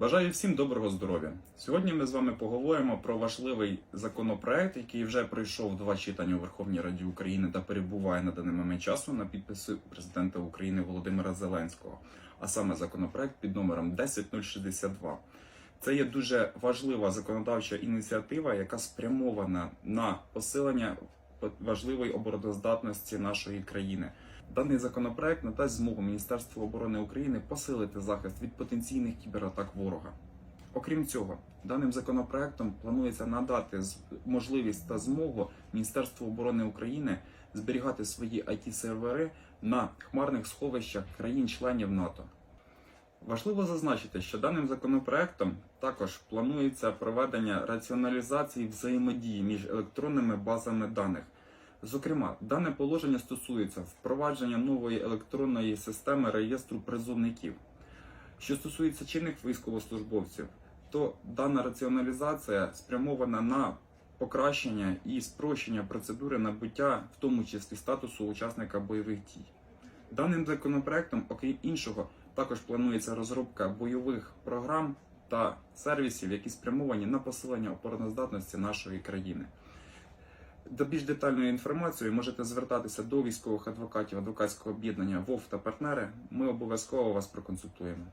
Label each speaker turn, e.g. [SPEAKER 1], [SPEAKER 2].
[SPEAKER 1] Бажаю всім доброго здоров'я. Сьогодні ми з вами поговоримо про важливий законопроект, який вже пройшов два читання у Верховній Раді України та перебуває на даний момент часу на підписи президента України Володимира Зеленського, а саме законопроект під номером 10062. Це є дуже важлива законодавча ініціатива, яка спрямована на посилення важливої обороноздатності нашої країни. Даний законопроект надасть змогу Міністерству оборони України посилити захист від потенційних кібератак ворога. Окрім цього, даним законопроектом планується надати можливість та змогу Міністерству оборони України зберігати свої it сервери на хмарних сховищах країн-членів НАТО. Важливо зазначити, що даним законопроектом також планується проведення раціоналізації взаємодії між електронними базами даних. Зокрема, дане положення стосується впровадження нової електронної системи реєстру призовників. Що стосується чинних військовослужбовців, то дана раціоналізація спрямована на покращення і спрощення процедури набуття, в тому числі статусу учасника бойових дій. Даним законопроектом, окрім іншого, також планується розробка бойових програм та сервісів, які спрямовані на посилення обороноздатності нашої країни. До більш детальної інформації можете звертатися до військових адвокатів адвокатського об'єднання ВОВ та партнери. Ми обов'язково вас проконсультуємо.